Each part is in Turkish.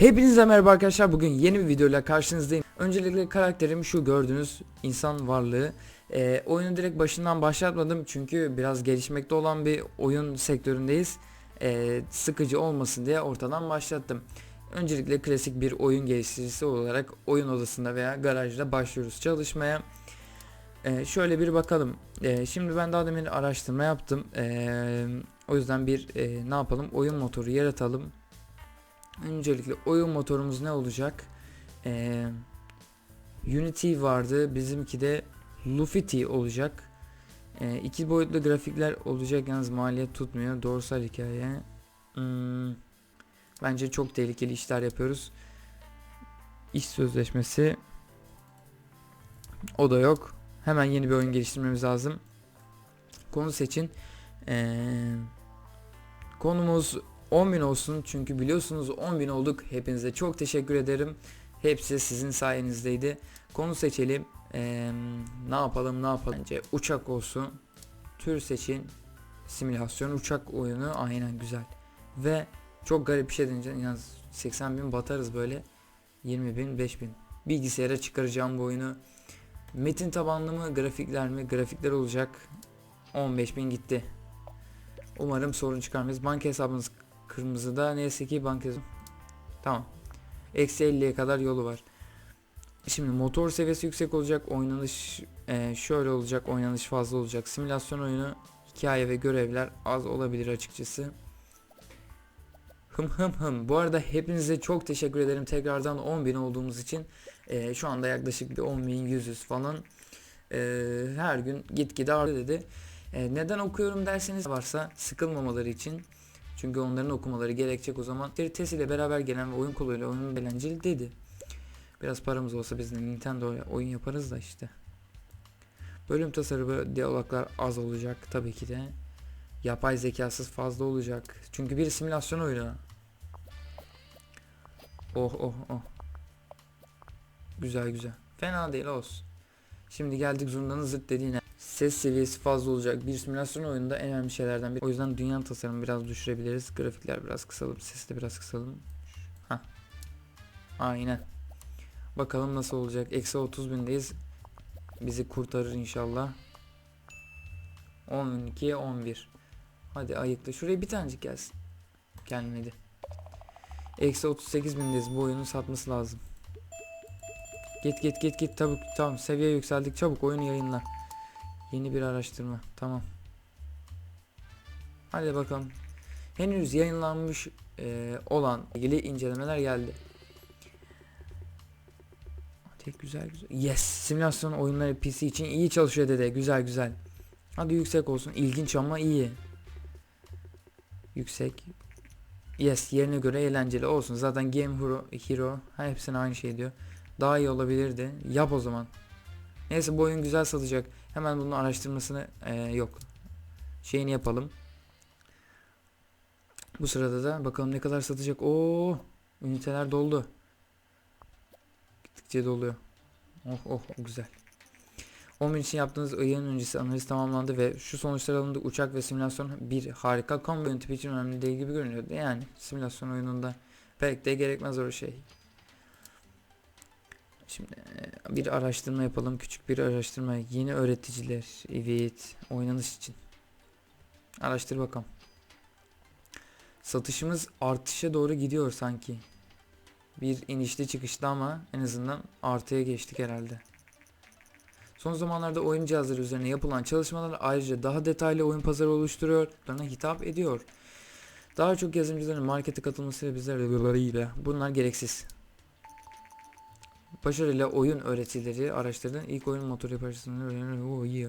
Hepinize merhaba arkadaşlar. Bugün yeni bir videoyla karşınızdayım. Öncelikle karakterim şu gördüğünüz insan varlığı. Ee, oyunu direkt başından başlatmadım çünkü biraz gelişmekte olan bir oyun sektöründeyiz. Ee, sıkıcı olmasın diye ortadan başlattım. Öncelikle klasik bir oyun geliştiricisi olarak oyun odasında veya garajda başlıyoruz çalışmaya. Ee, şöyle bir bakalım. Ee, şimdi ben daha demin araştırma yaptım. Ee, o yüzden bir e, ne yapalım? Oyun motoru yaratalım. Öncelikle oyun motorumuz ne olacak? Ee, Unity vardı. Bizimki de Lufity olacak. Ee, iki boyutlu grafikler olacak yalnız maliyet tutmuyor. Doğrusal hikaye. Hmm, bence çok tehlikeli işler yapıyoruz. İş sözleşmesi. O da yok. Hemen yeni bir oyun geliştirmemiz lazım. Konu seçin. Ee, konumuz 10.000 olsun çünkü biliyorsunuz 10.000 olduk. Hepinize çok teşekkür ederim. Hepsi sizin sayenizdeydi. Konu seçelim. Ee, ne yapalım ne yapalım. Bence uçak olsun. Tür seçin. Simülasyon uçak oyunu aynen güzel. Ve çok garip bir şey deneyeceğim. Yalnız 80 bin batarız böyle. 20 bin 5 bin. Bilgisayara çıkaracağım bu oyunu. Metin tabanlı mı grafikler mi? Grafikler olacak. 15 bin gitti. Umarım sorun çıkarmayız. Banka hesabınız kırmızıda. Neyse ki banka hesabı- Tamam. Eksi 50'ye kadar yolu var. Şimdi motor seviyesi yüksek olacak. Oynanış e, şöyle olacak. Oynanış fazla olacak. Simülasyon oyunu hikaye ve görevler az olabilir açıkçası. Hım hım hım. Bu arada hepinize çok teşekkür ederim. Tekrardan 10.000 olduğumuz için. E, şu anda yaklaşık bir 10.100 falan. E, her gün gitgide arttı dedi. E, neden okuyorum derseniz varsa sıkılmamaları için. Çünkü onların okumaları gerekecek o zaman. Tes ile beraber gelen ve oyun koluyla oyun eğlenceli dedi. Biraz paramız olsa biz de Nintendo ile oyun yaparız da işte. Bölüm tasarımı diyaloglar az olacak tabii ki de. Yapay zekasız fazla olacak. Çünkü bir simülasyon oyunu. Oh oh oh. Güzel güzel. Fena değil olsun. Şimdi geldik zurnanın zırt dediğine. Ses seviyesi fazla olacak. Bir simülasyon oyununda en önemli şeylerden biri. O yüzden dünya tasarımı biraz düşürebiliriz. Grafikler biraz kısalım. Sesi de biraz kısalım. Ha. Aynen. Bakalım nasıl olacak. Eksi 30 bindeyiz. Bizi kurtarır inşallah. 12'ye 11. Hadi ayıkla. Şuraya bir tanecik gelsin. Gelmedi. Eksi 38 bindeyiz. Bu oyunu satması lazım. Git git git git tabii tamam seviye yükseldik çabuk oyunu yayınla. Yeni bir araştırma tamam. Hadi bakalım. Henüz yayınlanmış e, olan ilgili incelemeler geldi. Hadi güzel güzel. Yes simülasyon oyunları PC için iyi çalışıyor dede güzel güzel. Hadi yüksek olsun ilginç ama iyi. Yüksek. Yes yerine göre eğlenceli olsun. Zaten Game Hero, Hero hepsine aynı şey diyor. Daha iyi olabilirdi. Yap o zaman. Neyse bu oyun güzel satacak. Hemen bunun araştırmasını e, yok. Şeyini yapalım. Bu sırada da bakalım ne kadar satacak. Oo, üniteler doldu. Gittikçe doluyor. Oh oh güzel. 10 bin için yaptığınız yayın öncesi analiz tamamlandı ve şu sonuçlar alındı. Uçak ve simülasyon bir harika. Combo yönetimi için önemli değil gibi görünüyordu. Yani simülasyon oyununda pek de gerekmez o şey. Şimdi e, bir araştırma yapalım. Küçük bir araştırma. Yeni öğreticiler. Evet. Oynanış için. Araştır bakalım. Satışımız artışa doğru gidiyor sanki. Bir inişli çıkışlı ama en azından artıya geçtik herhalde. Son zamanlarda oyun cihazları üzerine yapılan çalışmalar ayrıca daha detaylı oyun pazarı oluşturuyor, bana hitap ediyor. Daha çok yazılımcıların markete katılmasıyla bizler bunlar gereksiz. Başarıyla oyun öğretileri araştırdı. İlk oyun motoru parçasını. Oo, iyi.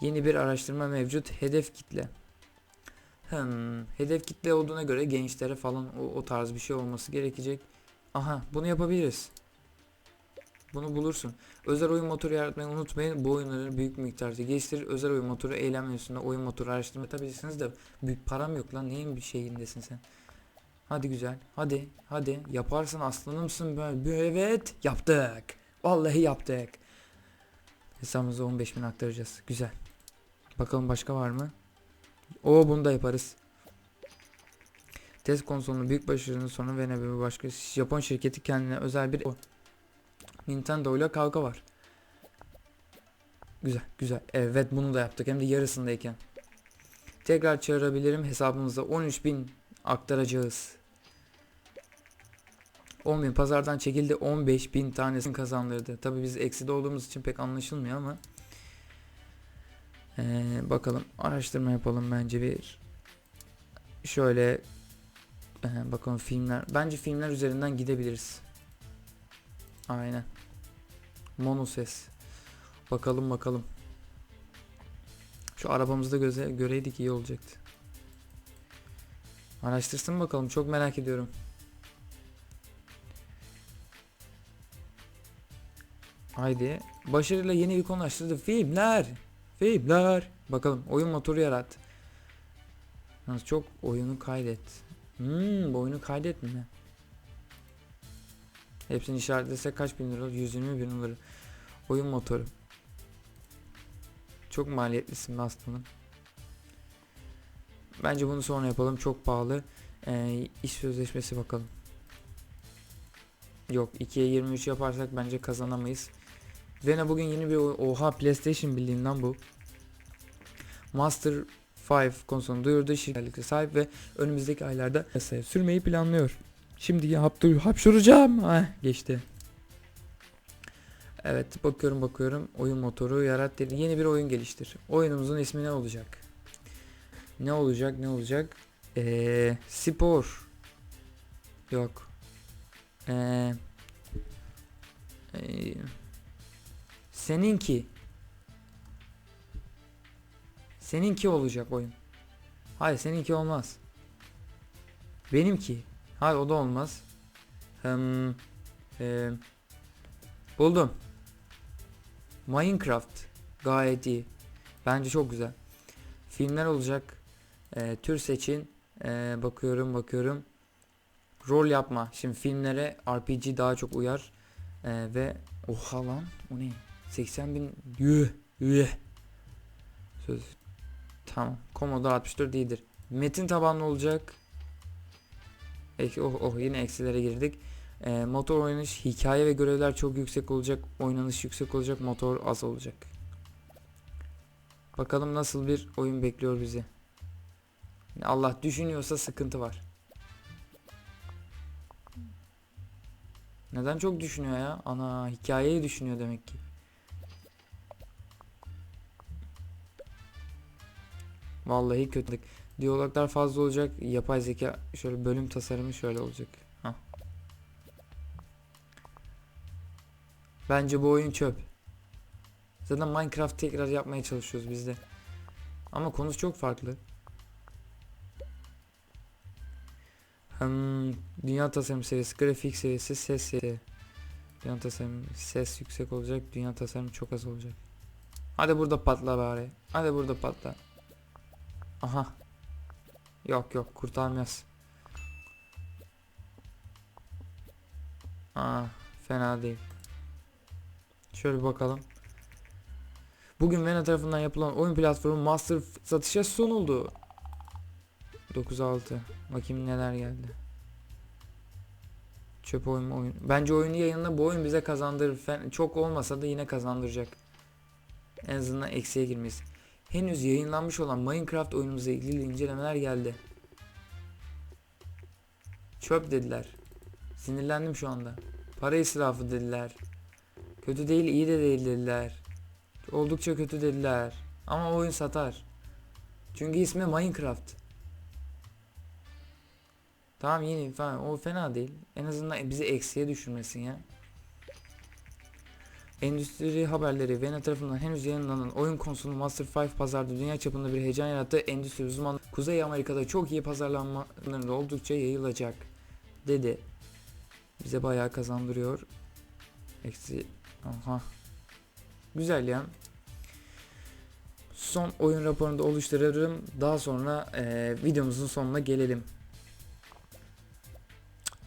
Yeni bir araştırma mevcut. Hedef kitle. Hmm, hedef kitle olduğuna göre gençlere falan o, o tarz bir şey olması gerekecek. Aha bunu yapabiliriz. Bunu bulursun. Özel oyun motoru yaratmayı unutmayın. Bu oyunları büyük miktarda geliştirir. Özel oyun motoru eğlenme üstünde oyun motoru araştırma yapabilirsiniz de büyük param yok lan. Neyin bir şeyindesin sen? Hadi güzel. Hadi. Hadi. Yaparsın aslanımsın böyle. Evet. Yaptık. Vallahi yaptık. Hesabımıza 15 bin aktaracağız. Güzel. Bakalım başka var mı? O bunu da yaparız. Test konsolunun büyük başarının sonra ve bir başka Japon şirketi kendine özel bir Nintendo ile kavga var. Güzel güzel. Evet bunu da yaptık hem de yarısındayken. Tekrar çağırabilirim hesabımıza 13.000 aktaracağız. 10.000 pazardan çekildi 15.000 tanesini kazandırdı. Tabi biz ekside olduğumuz için pek anlaşılmıyor ama. Ee, bakalım araştırma yapalım bence bir. Şöyle ee, bakalım filmler. Bence filmler üzerinden gidebiliriz. Aynen. Mono ses. Bakalım bakalım. Şu arabamızda göze göreydik iyi olacaktı. Araştırsın bakalım çok merak ediyorum. Haydi. Başarıyla yeni bir konu açtırdı. Filmler. Filmler. Bakalım oyun motoru yarat. Yalnız çok oyunu kaydet. Hmm, bu oyunu kaydet mi? Hepsini işaretlesek kaç bin lira olur? 120 bin lira. Oyun motoru. Çok maliyetlisin aslanım. Bence bunu sonra yapalım. Çok pahalı. Ee, iş sözleşmesi bakalım. Yok 2'ye 23 yaparsak bence kazanamayız. Vena bugün yeni bir oha PlayStation bildiğinden bu. Master 5 konsolunu duyurdu. Şirketlikle sahip ve önümüzdeki aylarda yasaya sürmeyi planlıyor. Şimdi haptur hapşuracağım. Heh, geçti. Evet bakıyorum bakıyorum. Oyun motoru yarat dedi. Yeni bir oyun geliştir. Oyunumuzun ismi ne olacak? Ne olacak ne olacak? Eee spor. Yok. Eee eee, seninki. Seninki olacak oyun. Hayır seninki olmaz. Benimki. Hayır o da olmaz. Hmm, eee, buldum. Minecraft. Gayet iyi. Bence çok güzel. Filmler olacak. Eee, tür seçin. Eee, bakıyorum bakıyorum. Rol yapma. Şimdi filmlere RPG daha çok uyar. Eee, ve oha lan o ne? 80 bin. Söz. Tamam. Commodore 64 iyidir. Metin tabanlı olacak. Ek, oh, oh yine eksilere girdik. Eee, motor oynanış, hikaye ve görevler çok yüksek olacak. Oynanış yüksek olacak. Motor az olacak. Bakalım nasıl bir oyun bekliyor bizi. Allah düşünüyorsa sıkıntı var. Neden çok düşünüyor ya? Ana hikayeyi düşünüyor demek ki. Vallahi kötü. Diyaloglar fazla olacak. Yapay zeka şöyle bölüm tasarımı şöyle olacak. Hah. Bence bu oyun çöp. Zaten Minecraft tekrar yapmaya çalışıyoruz biz de. Ama konusu çok farklı. Hmm, dünya tasarım serisi, grafik serisi, ses serisi. Dünya tasarım, ses yüksek olacak, dünya tasarım çok az olacak. Hadi burada patla bari. Hadi burada patla. Aha. Yok yok kurtarmaz. Aa, fena değil. Şöyle bakalım. Bugün Vena tarafından yapılan oyun platformu Master satışa sunuldu. 9.6 Bakayım neler geldi. Çöp oyun oyun. Bence oyunu yayınla bu oyun bize kazandırır. Çok olmasa da yine kazandıracak. En azından eksiye girmeyiz. Henüz yayınlanmış olan Minecraft oyunumuza ilgili incelemeler geldi. Çöp dediler. Sinirlendim şu anda. Para israfı dediler. Kötü değil iyi de değil dediler. Oldukça kötü dediler. Ama oyun satar. Çünkü ismi Minecraft. Tamam yeni falan o fena değil. En azından bizi eksiye düşürmesin ya. Endüstri haberleri Vena tarafından henüz yayınlanan oyun konsolu Master 5 pazarda dünya çapında bir heyecan yarattı. Endüstri uzman Kuzey Amerika'da çok iyi pazarlanmalarında oldukça yayılacak dedi. Bize bayağı kazandırıyor. Eksi aha. Güzel ya. Son oyun raporunu da oluştururum. Daha sonra eee, videomuzun sonuna gelelim.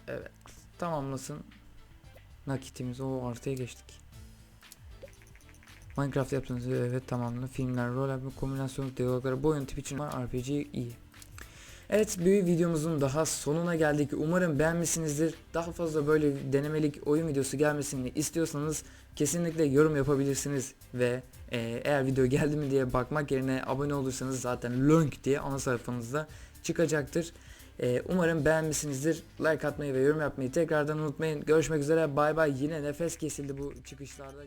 Evet. Tamamlasın. Nakitimiz o artıya geçtik. Minecraft yaptığınız evet tamamla. Filmler, rol yapma, kombinasyon diyalogları bu oyun tipi için RPG iyi. Evet bir videomuzun daha sonuna geldik. Umarım beğenmişsinizdir. Daha fazla böyle denemelik oyun videosu gelmesini istiyorsanız kesinlikle yorum yapabilirsiniz ve e, eğer video geldi mi diye bakmak yerine abone olursanız zaten link diye ana sayfanızda çıkacaktır. E, umarım beğenmişsinizdir. Like atmayı ve yorum yapmayı tekrardan unutmayın. Görüşmek üzere. Bay bay. Yine nefes kesildi bu çıkışlarda.